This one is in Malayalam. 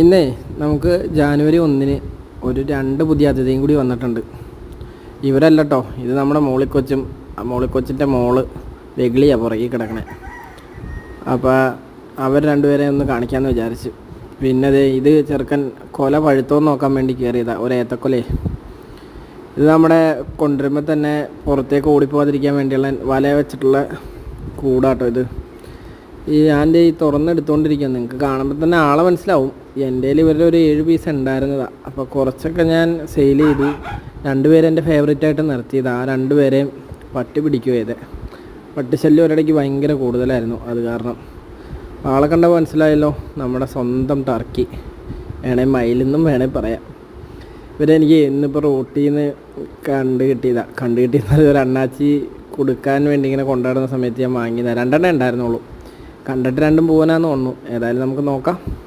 ഇന്നേ നമുക്ക് ജാനുവരി ഒന്നിന് ഒരു രണ്ട് പുതിയ അതിഥിയും കൂടി വന്നിട്ടുണ്ട്. ഇവരല്ല കേട്ടോ ഇത് നമ്മുടെ മോളിക്കൊച്ചും മോളിക്കൊച്ചിന്റെ മോൾ വെഗിളിയാണ് പുറകിൽ കിടക്കണേ. അപ്പോൾ അവർ രണ്ടുപേരെ ഒന്ന് കാണിക്കാമെന്ന് വിചാരിച്ചു. പിന്നെ ഇത് ചെറുക്കൻ കൊല പഴുത്തോന്ന് നോക്കാൻ വേണ്ടി കയറിയതാണ് ഒരു ഏത്തക്കൊലയെ ഇത് നമ്മുടെ കൊണ്ടുവരുമ്പോൾ തന്നെ പുറത്തേക്ക് ഓടിപ്പോകാതിരിക്കാൻ വേണ്ടിയുള്ള വല വെച്ചിട്ടുള്ള കൂടാട്ടോ ഇത്. ഈ ഞാൻ ഈ തുറന്നെടുത്തുകൊണ്ടിരിക്കുക നിങ്ങൾക്ക് കാണുമ്പോൾ തന്നെ ആളെ മനസ്സിലാവും. എന്റെ ഇവരുടെ ഒരു ഏഴ് പീസ് ഉണ്ടായിരുന്നതാണ് അപ്പോൾ കുറച്ചൊക്കെ ഞാൻ സെയിൽ ചെയ്തു രണ്ടുപേരെ എന്റെ ഫേവറേറ്റ് ആയിട്ട് നിർത്തിയത്. ആ രണ്ടുപേരെയും പട്ടി പിടിക്കുക ചെയ്ത് പട്ടിശല്യം ഒരിടയ്ക്ക് ഭയങ്കര കൂടുതലായിരുന്നു. അത് കാരണം ആളെ കണ്ടപ്പോൾ മനസ്സിലായല്ലോ നമ്മുടെ സ്വന്തം ടർക്കി വേണേ മയിലെന്നും വേണേ പറയാം. ഇവരെനിക്ക് ഇന്നിപ്പോൾ റോട്ടിൽ നിന്ന് കണ്ട് കിട്ടിയതാണ് കണ്ട് കിട്ടിയത്. ഒരു അണ്ണാച്ചി കൊടുക്കാൻ വേണ്ടി ഇങ്ങനെ കൊണ്ടാടുന്ന സമയത്ത് ഞാൻ വാങ്ങിയതാണ് രണ്ടെണ്ണം ഉണ്ടായിരുന്നുള്ളൂ. കണ്ടിട്ട് രണ്ടും പോകാനാന്ന് തോന്നുന്നു. ഏതായാലും നമുക്ക് നോക്കാം.